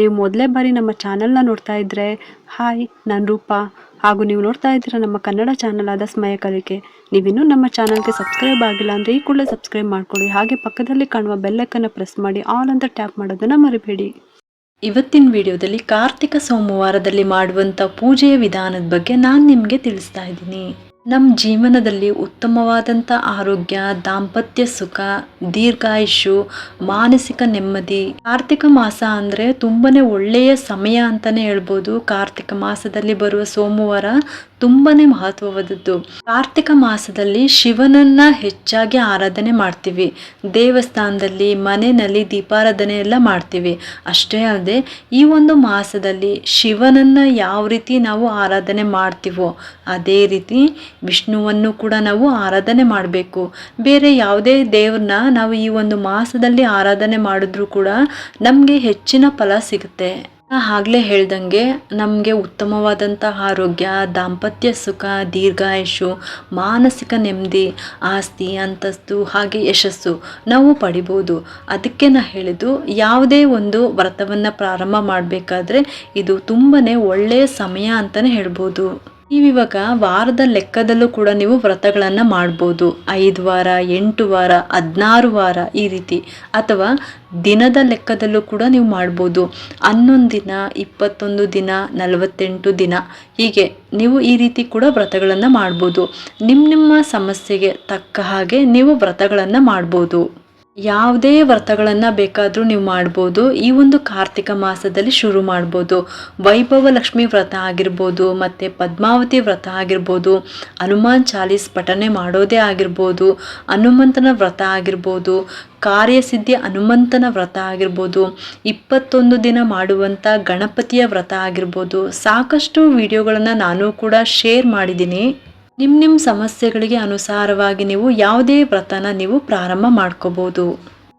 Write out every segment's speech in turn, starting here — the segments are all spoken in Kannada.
ನೀವು ಮೊದಲೇ ಬಾರಿ ನಮ್ಮ ಚಾನಲ್ನ ನೋಡ್ತಾ ಇದ್ದರೆ ಹಾಯ್ ನಾನು ರೂಪಾ. ಹಾಗೂ ನೀವು ನೋಡ್ತಾ ಇದ್ದೀರ ನಮ್ಮ ಕನ್ನಡ ಚಾನಲ್ ಆದ ಸ್ಮಯ ಕಲಿಕೆ. ನೀವಿನ್ನೂ ನಮ್ಮ ಚಾನಲ್ಗೆ ಸಬ್ಸ್ಕ್ರೈಬ್ ಆಗಿಲ್ಲ ಅಂದರೆ ಈ ಕೂಡಲೇ ಸಬ್ಸ್ಕ್ರೈಬ್ ಮಾಡ್ಕೊಳ್ಳಿ. ಹಾಗೆ ಪಕ್ಕದಲ್ಲಿ ಕಾಣುವ ಬೆಲ್ಲೈಕನ್ನು ಪ್ರೆಸ್ ಮಾಡಿ ಆಲ್ ಅಂತ ಟ್ಯಾಪ್ ಮಾಡೋದನ್ನು ಮರಿಬೇಡಿ. ಇವತ್ತಿನ ವಿಡಿಯೋದಲ್ಲಿ ಕಾರ್ತಿಕ ಸೋಮವಾರದಲ್ಲಿ ಮಾಡುವಂಥ ಪೂಜೆಯ ವಿಧಾನದ ಬಗ್ಗೆ ನಾನು ನಿಮಗೆ ತಿಳಿಸ್ತಾ ಇದ್ದೀನಿ. ನಮ್ಮ ಜೀವನದಲ್ಲಿ ಉತ್ತಮವಾದಂಥ ಆರೋಗ್ಯ, ದಾಂಪತ್ಯ ಸುಖ ದೀರ್ಘಾಯುಷು ಮಾನಸಿಕ ನೆಮ್ಮದಿ, ಕಾರ್ತಿಕ ಮಾಸ ಅಂದರೆ ತುಂಬಾನೇ ಒಳ್ಳೆಯ ಸಮಯ ಅಂತಲೇ ಹೇಳ್ಬೋದು. ಕಾರ್ತಿಕ ಮಾಸದಲ್ಲಿ ಬರುವ ಸೋಮವಾರ ತುಂಬಾ ಮಹತ್ವವಾದದ್ದು. ಕಾರ್ತಿಕ ಮಾಸದಲ್ಲಿ ಶಿವನನ್ನ ಹೆಚ್ಚಾಗಿ ಆರಾಧನೆ ಮಾಡ್ತೀವಿ. ದೇವಸ್ಥಾನದಲ್ಲಿ, ಮನೆಯಲ್ಲಿ ದೀಪಾರಾಧನೆ ಎಲ್ಲ ಮಾಡ್ತೀವಿ. ಅಷ್ಟೇ ಅಲ್ಲದೆ ಈ ಒಂದು ಮಾಸದಲ್ಲಿ ಶಿವನನ್ನ ಯಾವ ರೀತಿ ನಾವು ಆರಾಧನೆ ಮಾಡ್ತೀವೋ, ಅದೇ ರೀತಿ ವಿಷ್ಣುವನ್ನು ಕೂಡ ನಾವು ಆರಾಧನೆ ಮಾಡಬೇಕು. ಬೇರೆ ಯಾವುದೇ ದೇವ್ರನ್ನ ನಾವು ಈ ಒಂದು ಮಾಸದಲ್ಲಿ ಆರಾಧನೆ ಮಾಡಿದ್ರೂ ಕೂಡ ನಮಗೆ ಹೆಚ್ಚಿನ ಫಲ ಸಿಗುತ್ತೆ. ಆಗಲೇ ಹೇಳ್ದಂಗೆ ನಮಗೆ ಉತ್ತಮವಾದಂಥ ಆರೋಗ್ಯ, ದಾಂಪತ್ಯ ಸುಖ, ದೀರ್ಘಾಯುಷು, ಮಾನಸಿಕ ನೆಮ್ಮದಿ, ಆಸ್ತಿ, ಅಂತಸ್ತು ಹಾಗೆ ಯಶಸ್ಸು ನಾವು ಪಡಿಬೋದು. ಅದಕ್ಕೆ ನಾ ಹೇಳಿದ್ದು ಯಾವುದೇ ಒಂದು ವ್ರತವನ್ನು ಪ್ರಾರಂಭ ಮಾಡಬೇಕಾದ್ರೆ ಇದು ತುಂಬಾ ಒಳ್ಳೆಯ ಸಮಯ ಅಂತಲೇ ಹೇಳ್ಬೋದು. ನೀವಿವಾಗ ವಾರದ ಲೆಕ್ಕದಲ್ಲೂ ಕೂಡ ನೀವು ವ್ರತಗಳನ್ನು ಮಾಡ್ಬೋದು. ಐದು ವಾರ, ಎಂಟು ವಾರ, ಹದಿನಾರು ವಾರ ಈ ರೀತಿ. ಅಥವಾ ದಿನದ ಲೆಕ್ಕದಲ್ಲೂ ಕೂಡ ನೀವು ಮಾಡ್ಬೋದು. ಹನ್ನೊಂದು ದಿನ, ಇಪ್ಪತ್ತೊಂದು ದಿನ, ನಲವತ್ತೆಂಟು ದಿನ. ಹೀಗೆ ನೀವು ಈ ರೀತಿ ಕೂಡ ವ್ರತಗಳನ್ನು ಮಾಡ್ಬೋದು. ನಿಮ್ಮ ನಿಮ್ಮ ಸಮಸ್ಯೆಗೆ ತಕ್ಕ ಹಾಗೆ ನೀವು ವ್ರತಗಳನ್ನು ಮಾಡ್ಬೋದು. ಯಾವುದೇ ವ್ರತಗಳನ್ನು ಬೇಕಾದರೂ ನೀವು ಮಾಡ್ಬೋದು. ಈ ಒಂದು ಕಾರ್ತಿಕ ಮಾಸದಲ್ಲಿ ಶುರು ಮಾಡ್ಬೋದು. ವೈಭವ ಲಕ್ಷ್ಮಿ ವ್ರತ ಆಗಿರ್ಬೋದು, ಮತ್ತು ಪದ್ಮಾವತಿ ವ್ರತ ಆಗಿರ್ಬೋದು, ಹನುಮಾನ್ ಚಾಲೀಸ್ ಪಠನೆ ಮಾಡೋದೇ ಆಗಿರ್ಬೋದು, ಹನುಮಂತನ ವ್ರತ ಆಗಿರ್ಬೋದು, ಕಾರ್ಯಸಿದ್ಧಿ ಹನುಮಂತನ ವ್ರತ ಆಗಿರ್ಬೋದು, ಇಪ್ಪತ್ತೊಂದು ದಿನ ಮಾಡುವಂಥ ಗಣಪತಿಯ ವ್ರತ ಆಗಿರ್ಬೋದು. ಸಾಕಷ್ಟು ವಿಡಿಯೋಗಳನ್ನು ನಾನು ಕೂಡ ಶೇರ್ ಮಾಡಿದ್ದೀನಿ. ನಿಮ್ಮ ನಿಮ್ಮ ಸಮಸ್ಯೆಗಳಿಗೆ ಅನುಸಾರವಾಗಿ ನೀವು ಯಾವುದೇ ವ್ರತನ ನೀವು ಪ್ರಾರಂಭ ಮಾಡ್ಕೋಬೋದು.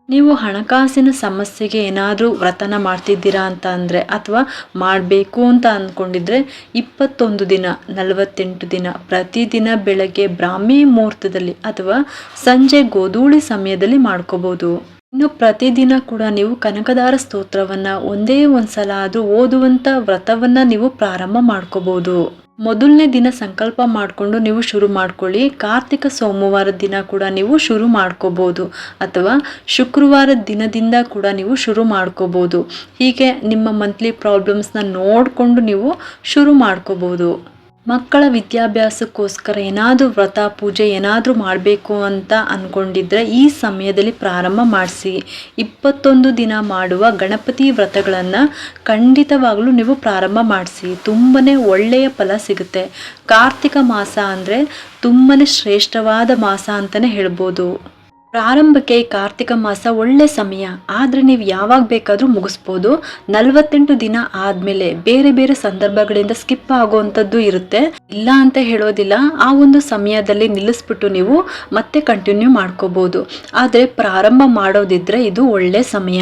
ನೀವು ಹಣಕಾಸಿನ ಸಮಸ್ಯೆಗೆ ಏನಾದರೂ ವ್ರತನ ಮಾಡ್ತಿದ್ದೀರಾ ಅಂತ ಅಂದರೆ ಅಥವಾ ಮಾಡಬೇಕು ಅಂತ ಅಂದ್ಕೊಂಡಿದ್ರೆ ಇಪ್ಪತ್ತೊಂದು ದಿನ, ನಲವತ್ತೆಂಟು ದಿನ, ಪ್ರತಿದಿನ ಬೆಳಗ್ಗೆ ಬ್ರಾಹ್ಮಿ ಮುಹೂರ್ತದಲ್ಲಿ ಅಥವಾ ಸಂಜೆ ಗೋಧೂಳಿ ಸಮಯದಲ್ಲಿ ಮಾಡ್ಕೋಬೋದು. ಇನ್ನು ಪ್ರತಿದಿನ ಕೂಡ ನೀವು ಕನಕದಾರ ಸ್ತೋತ್ರವನ್ನು ಒಂದೇ ಒಂದು ಸಲ ಆದರೂ ಓದುವಂಥ ವ್ರತವನ್ನು ನೀವು ಪ್ರಾರಂಭ ಮಾಡ್ಕೋಬೋದು. ಮೊದಲನೇ ದಿನ ಸಂಕಲ್ಪ ಮಾಡಿಕೊಂಡು ನೀವು ಶುರು ಮಾಡ್ಕೊಳ್ಳಿ. ಕಾರ್ತಿಕ ಸೋಮವಾರದ ದಿನ ಕೂಡ ನೀವು ಶುರು ಮಾಡ್ಕೋಬೋದು. ಅಥವಾ ಶುಕ್ರವಾರದ ದಿನದಿಂದ ಕೂಡ ನೀವು ಶುರು ಮಾಡ್ಕೋಬೋದು. ಹೀಗೆ ನಿಮ್ಮ ಮಂತ್ಲಿ ಪ್ರಾಬ್ಲಮ್ಸ್ನ ನೋಡಿಕೊಂಡು ನೀವು ಶುರು ಮಾಡ್ಕೋಬೋದು. ಮಕ್ಕಳ ವಿದ್ಯಾಭ್ಯಾಸಕ್ಕೋಸ್ಕರ ಏನಾದರೂ ವ್ರತ, ಪೂಜೆ ಏನಾದರೂ ಮಾಡಬೇಕು ಅಂತ ಅಂದ್ಕೊಂಡಿದ್ರೆ ಈ ಸಮಯದಲ್ಲಿ ಪ್ರಾರಂಭ ಮಾಡಿಸಿ. ಇಪ್ಪತ್ತೊಂದು ದಿನ ಮಾಡುವ ಗಣಪತಿ ವ್ರತಗಳನ್ನು ಖಂಡಿತವಾಗಲೂ ನೀವು ಪ್ರಾರಂಭ ಮಾಡಿಸಿ. ತುಂಬನೇ ಒಳ್ಳೆಯ ಫಲ ಸಿಗುತ್ತೆ. ಕಾರ್ತಿಕ ಮಾಸ ಅಂದರೆ ತುಂಬನೇ ಶ್ರೇಷ್ಠವಾದ ಮಾಸ ಅಂತಲೇ ಹೇಳ್ಬೋದು. ಪ್ರಾರಂಭಕ್ಕೆ ಕಾರ್ತಿಕ ಮಾಸ ಒಳ್ಳೆ ಸಮಯ. ಆದರೆ ನೀವು ಯಾವಾಗ ಬೇಕಾದರೂ ಮುಗಿಸ್ಬೋದು. ನಲವತ್ತೆಂಟು ದಿನ ಆದಮೇಲೆ ಬೇರೆ ಬೇರೆ ಸಂದರ್ಭಗಳಿಂದ ಸ್ಕಿಪ್ ಆಗುವಂಥದ್ದು ಇರುತ್ತೆ. ಇಲ್ಲ ಅಂತ ಹೇಳೋದಿಲ್ಲ. ಆ ಒಂದು ಸಮಯದಲ್ಲಿ ನಿಲ್ಲಿಸ್ಬಿಟ್ಟು ನೀವು ಮತ್ತೆ ಕಂಟಿನ್ಯೂ ಮಾಡ್ಕೋಬೋದು. ಆದರೆ ಪ್ರಾರಂಭ ಮಾಡೋದಿದ್ರೆ ಇದು ಒಳ್ಳೆ ಸಮಯ.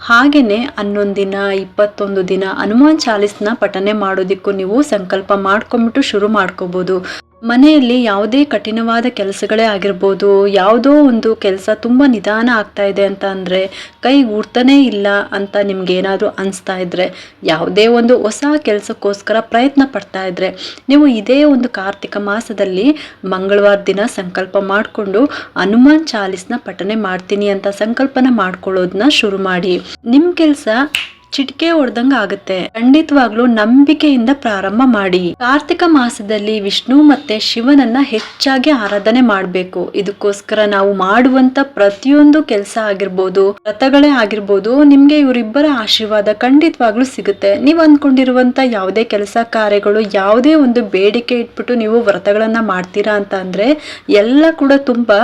ಹಾಗೆಯೇ ಹನ್ನೊಂದು ದಿನ, ಇಪ್ಪತ್ತೊಂದು ದಿನ ಹನುಮಾನ್ ಚಾಲಿಸ್ನ ಪಠನೆ ಮಾಡೋದಕ್ಕೂ ನೀವು ಸಂಕಲ್ಪ ಮಾಡ್ಕೊಂಬಿಟ್ಟು ಶುರು ಮಾಡ್ಕೋಬೋದು. ಮನೆಯಲ್ಲಿ ಯಾವುದೇ ಕಠಿಣವಾದ ಕೆಲಸಗಳೇ ಆಗಿರ್ಬೋದು, ಯಾವುದೋ ಒಂದು ಕೆಲಸ ತುಂಬ ನಿಧಾನ ಆಗ್ತಾ ಇದೆ ಅಂತ ಅಂದರೆ ಕೈ ಊಡ್ತಾನೇ ಇಲ್ಲ ಅಂತ ನಿಮ್ಗೆ ಏನಾದರೂ ಅನಿಸ್ತಾ ಇದ್ರೆ, ಯಾವುದೇ ಒಂದು ಹೊಸ ಕೆಲಸಕ್ಕೋಸ್ಕರ ಪ್ರಯತ್ನ ಪಡ್ತಾ ಇದ್ರೆ, ನೀವು ಇದೇ ಒಂದು ಕಾರ್ತಿಕ ಮಾಸದಲ್ಲಿ ಮಂಗಳವಾರ ದಿನ ಸಂಕಲ್ಪ ಮಾಡಿಕೊಂಡು ಹನುಮಾನ್ ಚಾಲಿಸ್ನ ಪಠನೆ ಮಾಡ್ತೀನಿ ಅಂತ ಸಂಕಲ್ಪನ ಮಾಡ್ಕೊಳ್ಳೋದನ್ನ ಶುರು ಮಾಡಿ. ನಿಮ್ಮ ಕೆಲಸ ಚಿಟಿಕೆ ಹೊಡೆದಂಗ ಆಗುತ್ತೆ. ಖಂಡಿತವಾಗ್ಲೂ ನಂಬಿಕೆಯಿಂದ ಪ್ರಾರಂಭ ಮಾಡಿ. ಕಾರ್ತಿಕ ಮಾಸದಲ್ಲಿ ವಿಷ್ಣು ಮತ್ತೆ ಶಿವನನ್ನ ಹೆಚ್ಚಾಗಿ ಆರಾಧನೆ ಮಾಡಬೇಕು. ಇದಕ್ಕೋಸ್ಕರ ನಾವು ಮಾಡುವಂತ ಪ್ರತಿಯೊಂದು ಕೆಲಸ ಆಗಿರ್ಬೋದು, ವ್ರತಗಳೇ ಆಗಿರ್ಬೋದು, ನಿಮ್ಗೆ ಇವರಿಬ್ಬರ ಆಶೀರ್ವಾದ ಖಂಡಿತವಾಗ್ಲೂ ಸಿಗುತ್ತೆ. ನೀವು ಅಂದ್ಕೊಂಡಿರುವಂತ ಯಾವುದೇ ಕೆಲಸ ಕಾರ್ಯಗಳು, ಯಾವುದೇ ಒಂದು ಬೇಡಿಕೆ ಇಟ್ಬಿಟ್ಟು ನೀವು ವ್ರತಗಳನ್ನ ಮಾಡ್ತೀರಾ ಅಂತ ಅಂದ್ರೆ, ಎಲ್ಲ ಕೂಡ ತುಂಬಾ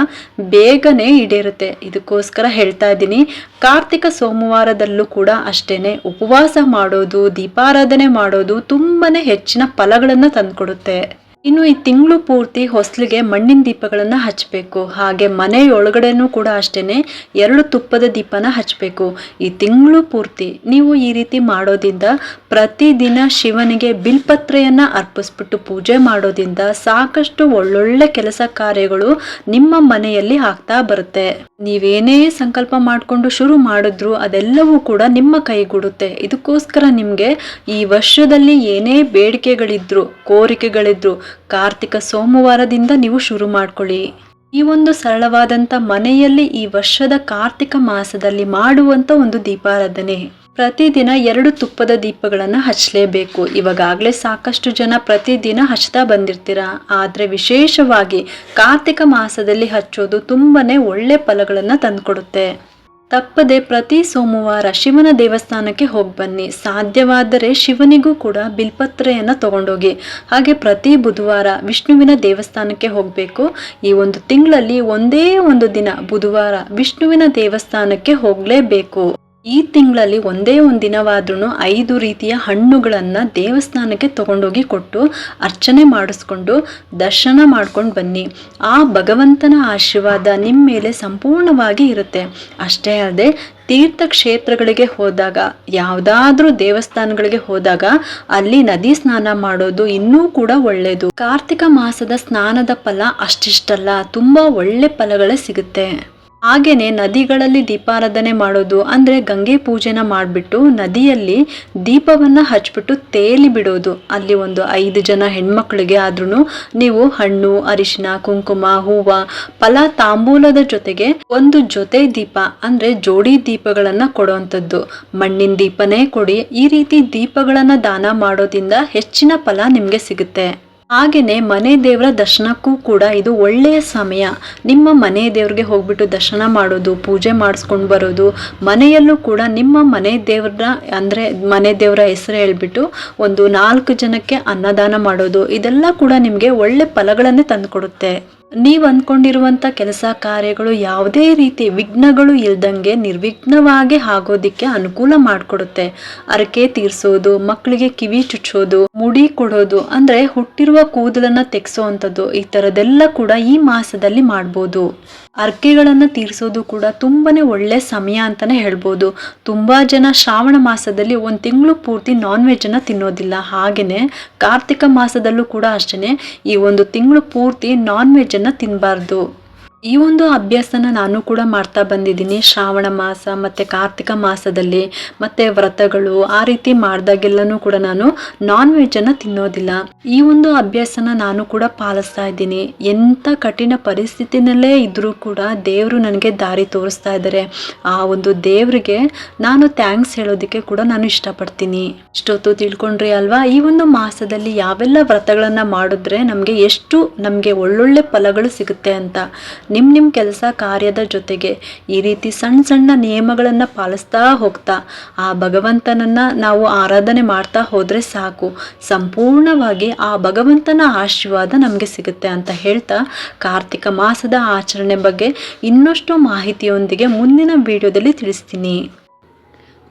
ಬೇಗನೆ ಈಡೇರುತ್ತೆ. ಇದಕ್ಕೋಸ್ಕರ ಹೇಳ್ತಾ ಇದ್ದೀನಿ. ಕಾರ್ತಿಕ ಸೋಮವಾರದಲ್ಲೂ ಕೂಡ ಅಷ್ಟೇನೆ. ಉಪವಾಸ ಮಾಡೋದು ದೀಪಾರಾಧನೆ ಮಾಡೋದು ತುಂಬಾನೇ ಹೆಚ್ಚಿನ ಫಲಗಳನ್ನು ತಂದುಕೊಡುತ್ತೆ. ಇನ್ನು ಈ ತಿಂಗಳು ಪೂರ್ತಿ ಹೊಸ್ಲಿಗೆ ಮಣ್ಣಿನ ದೀಪಗಳನ್ನು ಹಚ್ಚಬೇಕು ಹಾಗೆ ಮನೆಯೊಳಗಡೆನೂ ಕೂಡ ಅಷ್ಟೇ ಎರಡು ತುಪ್ಪದ ದೀಪನ ಹಚ್ಚಬೇಕು ಈ ತಿಂಗಳು ಪೂರ್ತಿ ನೀವು ಈ ರೀತಿ ಮಾಡೋದ್ರಿಂದ ಪ್ರತಿದಿನ ಶಿವನಿಗೆ ಬಿಲ್ಪತ್ರೆಯನ್ನು ಅರ್ಪಿಸ್ಬಿಟ್ಟು ಪೂಜೆ ಮಾಡೋದ್ರಿಂದ ಸಾಕಷ್ಟು ಒಳ್ಳೊಳ್ಳೆ ಕೆಲಸ ಕಾರ್ಯಗಳು ನಿಮ್ಮ ಮನೆಯಲ್ಲಿ ಆಗ್ತಾ ಬರುತ್ತೆ. ನೀವೇನೇ ಸಂಕಲ್ಪ ಮಾಡಿಕೊಂಡು ಶುರು ಮಾಡಿದ್ರು ಅದೆಲ್ಲವೂ ಕೂಡ ನಿಮ್ಮ ಕೈಗೂಡುತ್ತೆ. ಇದಕ್ಕೋಸ್ಕರ ನಿಮಗೆ ಈ ವರ್ಷದಲ್ಲಿ ಏನೇ ಬೇಡಿಕೆಗಳಿದ್ರು, ಕೋರಿಕೆಗಳಿದ್ರು ಕಾರ್ತಿಕ ಸೋಮವಾರದಿಂದ ನೀವು ಶುರು ಮಾಡ್ಕೊಳ್ಳಿ. ಈ ಒಂದು ಸರಳವಾದಂಥ ಮನೆಯಲ್ಲಿ ಈ ವರ್ಷದ ಕಾರ್ತಿಕ ಮಾಸದಲ್ಲಿ ಮಾಡುವಂಥ ಒಂದು ದೀಪಾರಾಧನೆ. ಪ್ರತಿದಿನ ಎರಡು ತುಪ್ಪದ ದೀಪಗಳನ್ನು ಹಚ್ಚಲೇಬೇಕು. ಇವಾಗಾಗಲೇ ಸಾಕಷ್ಟು ಜನ ಪ್ರತಿದಿನ ಹಚ್ತಾ ಬಂದಿರ್ತೀರ. ಆದರೆ ವಿಶೇಷವಾಗಿ ಕಾರ್ತಿಕ ಮಾಸದಲ್ಲಿ ಹಚ್ಚೋದು ತುಂಬಾನೇ ಒಳ್ಳೆ ಫಲಗಳನ್ನು ತಂದುಕೊಡುತ್ತೆ. ತಪ್ಪದೆ ಪ್ರತಿ ಸೋಮವಾರ ಶಿವನ ದೇವಸ್ಥಾನಕ್ಕೆ ಹೋಗಿ ಬನ್ನಿ ಸಾಧ್ಯವಾದರೆ ಶಿವನಿಗೂ ಕೂಡ ಬಿಲ್ಪತ್ರೆಯನ್ನು ತಗೊಂಡೋಗಿ. ಹಾಗೆ ಪ್ರತಿ ಬುಧವಾರ ವಿಷ್ಣುವಿನ ದೇವಸ್ಥಾನಕ್ಕೆ ಹೋಗಬೇಕು. ಈ ಒಂದು ತಿಂಗಳಲ್ಲಿ ಒಂದೇ ಒಂದು ದಿನ ಬುಧವಾರ ವಿಷ್ಣುವಿನ ದೇವಸ್ಥಾನಕ್ಕೆ ಹೋಗಲೇಬೇಕು. ಈ ತಿಂಗಳಲ್ಲಿ ಒಂದೇ ಒಂದು ದಿನವಾದ್ರೂ ಐದು ರೀತಿಯ ಹಣ್ಣುಗಳನ್ನು ದೇವಸ್ಥಾನಕ್ಕೆ ತಗೊಂಡೋಗಿ ಕೊಟ್ಟು ಅರ್ಚನೆ ಮಾಡಿಸ್ಕೊಂಡು ದರ್ಶನ ಮಾಡ್ಕೊಂಡು ಬನ್ನಿ. ಆ ಭಗವಂತನ ಆಶೀರ್ವಾದ ನಿಮ್ಮ ಮೇಲೆ ಸಂಪೂರ್ಣವಾಗಿ ಇರುತ್ತೆ. ಅಷ್ಟೇ ಅಲ್ಲದೆ ತೀರ್ಥಕ್ಷೇತ್ರಗಳಿಗೆ ಹೋದಾಗ, ಯಾವುದಾದ್ರೂ ದೇವಸ್ಥಾನಗಳಿಗೆ ಹೋದಾಗ ಅಲ್ಲಿ ನದಿ ಸ್ನಾನ ಮಾಡೋದು ಇನ್ನೂ ಕೂಡ ಒಳ್ಳೆಯದು ಕಾರ್ತಿಕ ಮಾಸದ ಸ್ನಾನದ ಫಲ ಅಷ್ಟಿಷ್ಟಲ್ಲ, ತುಂಬ ಒಳ್ಳೆ ಫಲಗಳೇ ಸಿಗುತ್ತೆ. ಹಾಗೇನೆ ನದಿಗಳಲ್ಲಿ ದೀಪಾರಾಧನೆ ಮಾಡೋದು ಅಂದರೆ ಗಂಗೆ ಪೂಜೆನ ಮಾಡಿಬಿಟ್ಟು ನದಿಯಲ್ಲಿ ದೀಪವನ್ನು ಹಚ್ಬಿಟ್ಟು ತೇಲಿ ಬಿಡೋದು. ಅಲ್ಲಿ ಒಂದು ಐದು ಜನ ಹೆಣ್ಮಕ್ಳಿಗೆ ಆದ್ರೂ ನೀವು ಹಣ್ಣು, ಅರಿಶಿನ, ಕುಂಕುಮ, ಹೂವ, ಫಲ ತಾಂಬೂಲದ ಜೊತೆಗೆ ಒಂದು ಜೊತೆ ದೀಪ ಅಂದರೆ ಜೋಡಿ ದೀಪಗಳನ್ನು ಕೊಡುವಂಥದ್ದು ಮಣ್ಣಿನ ದೀಪನೇ ಕೊಡಿ. ಈ ರೀತಿ ದೀಪಗಳನ್ನು ದಾನ ಮಾಡೋದ್ರಿಂದ ಹೆಚ್ಚಿನ ಫಲ ನಿಮಗೆ ಸಿಗುತ್ತೆ. ಹಾಗೆಯೇ ಮನೆ ದೇವರ ದರ್ಶನಕ್ಕೂ ಕೂಡ ಇದು ಒಳ್ಳೆಯ ಸಮಯ. ನಿಮ್ಮ ಮನೆ ದೇವ್ರಿಗೆ ಹೋಗ್ಬಿಟ್ಟು ದರ್ಶನ ಮಾಡೋದು, ಪೂಜೆ ಮಾಡಿಸ್ಕೊಂಡು ಬರೋದು, ಮನೆಯಲ್ಲೂ ಕೂಡ ನಿಮ್ಮ ಮನೆ ದೇವರ ಅಂದರೆ ಮನೆ ದೇವರ ಹೆಸರು ಹೇಳ್ಬಿಟ್ಟು ಒಂದು ನಾಲ್ಕು ಜನಕ್ಕೆ ಅನ್ನದಾನ ಮಾಡೋದು, ಇದೆಲ್ಲ ಕೂಡ ನಿಮಗೆ ಒಳ್ಳೆ ಫಲಗಳನ್ನೇ ತಂದುಕೊಡುತ್ತೆ. ನೀವು ಅಂದ್ಕೊಂಡಿರುವಂಥ ಕೆಲಸ ಕಾರ್ಯಗಳು ಯಾವುದೇ ರೀತಿ ವಿಘ್ನಗಳು ಇಲ್ದಂಗೆ ನಿರ್ವಿಘ್ನವಾಗಿ ಆಗೋದಿಕ್ಕೆ ಅನುಕೂಲ ಮಾಡಿಕೊಡುತ್ತೆ. ಅರಕೆ ತೀರಿಸೋದು ಮಕ್ಕಳಿಗೆ ಕಿವಿ ಚುಚ್ಚೋದು, ಮುಡಿ ಕೊಡೋದು, ಅಂದ್ರೆ ಹುಟ್ಟಿರುವ ಕೂದಲನ್ನ ತೆಗೆಸೋ ಈ ಥರದ್ದೆಲ್ಲ ಕೂಡ ಈ ಮಾಸದಲ್ಲಿ ಮಾಡ್ಬೋದು. ಅರ್ಕೆಗಳನ್ನು ತೀರಿಸೋದು ಕೂಡ ತುಂಬಾನೇ ಒಳ್ಳೆ ಸಮಯ ಅಂತಾನೆ ಹೇಳ್ಬೋದು. ತುಂಬಾ ಜನ ಶ್ರಾವಣ ಮಾಸದಲ್ಲಿ ಒಂದು ತಿಂಗಳು ಪೂರ್ತಿ ನಾನ್ ವೆಜ್ಜನ್ನು ತಿನ್ನೋದಿಲ್ಲ. ಹಾಗೆಯೇ ಕಾರ್ತಿಕ ಮಾಸದಲ್ಲೂ ಕೂಡ ಅಷ್ಟೇ ಈ ಒಂದು ತಿಂಗಳು ಪೂರ್ತಿ ನಾನ್ ತಿನ್ನಬಾರ್ದು ಈ ಒಂದು ಅಭ್ಯಾಸನ ನಾನು ಕೂಡ ಮಾಡ್ತಾ ಬಂದಿದ್ದೀನಿ. ಶ್ರಾವಣ ಮಾಸ ಮತ್ತು ಕಾರ್ತಿಕ ಮಾಸದಲ್ಲಿ ಮತ್ತು ವ್ರತಗಳು ಆ ರೀತಿ ಮಾಡಿದಾಗೆಲ್ಲನೂ ಕೂಡ ನಾನು ನಾನ್ ವೆಜ್ಜನ್ನು ತಿನ್ನೋದಿಲ್ಲ. ಈ ಒಂದು ಅಭ್ಯಾಸನ ನಾನು ಕೂಡ ಪಾಲಿಸ್ತಾ ಇದ್ದೀನಿ. ಎಂಥ ಕಠಿಣ ಪರಿಸ್ಥಿತಿನಲ್ಲೇ ಇದ್ದರೂ ಕೂಡ ದೇವರು ನನಗೆ ದಾರಿ ತೋರಿಸ್ತಾ ಇದ್ದಾರೆ. ಆ ಒಂದು ದೇವರಿಗೆ ನಾನು ಥ್ಯಾಂಕ್ಸ್ ಹೇಳೋದಕ್ಕೆ ಕೂಡ ನಾನು ಇಷ್ಟಪಡ್ತೀನಿ. ಇಷ್ಟೊತ್ತು ತಿಳ್ಕೊಂಡ್ರಿ ಅಲ್ವಾ? ಈ ಒಂದು ಮಾಸದಲ್ಲಿ ಯಾವೆಲ್ಲ ವ್ರತಗಳನ್ನು ಮಾಡಿದ್ರೆ ನಮಗೆ ಎಷ್ಟು ನಮಗೆ ಒಳ್ಳೊಳ್ಳೆ ಫಲಗಳು ಸಿಗುತ್ತೆ ಅಂತ. ನಿಮ್ಮ ನಿಮ್ಮ ಕೆಲಸ ಕಾರ್ಯದ ಜೊತೆಗೆ ಈ ರೀತಿ ಸಣ್ಣ ಸಣ್ಣ ನಿಯಮಗಳನ್ನು ಪಾಲಿಸ್ತಾ ಹೋಗ್ತಾ, ಆ ಭಗವಂತನನ್ನು ನಾವು ಆರಾಧನೆ ಮಾಡ್ತಾ ಹೋದರೆ ಸಾಕು. ಸಂಪೂರ್ಣವಾಗಿ ಆ ಭಗವಂತನ ಆಶೀರ್ವಾದ ನಮಗೆ ಸಿಗುತ್ತೆ ಅಂತ ಹೇಳ್ತಾ, ಕಾರ್ತಿಕ ಮಾಸದ ಆಚರಣೆ ಬಗ್ಗೆ ಇನ್ನಷ್ಟು ಮಾಹಿತಿಯೊಂದಿಗೆ ಮುಂದಿನ ವಿಡಿಯೋದಲ್ಲಿ ತಿಳಿಸ್ತೀನಿ.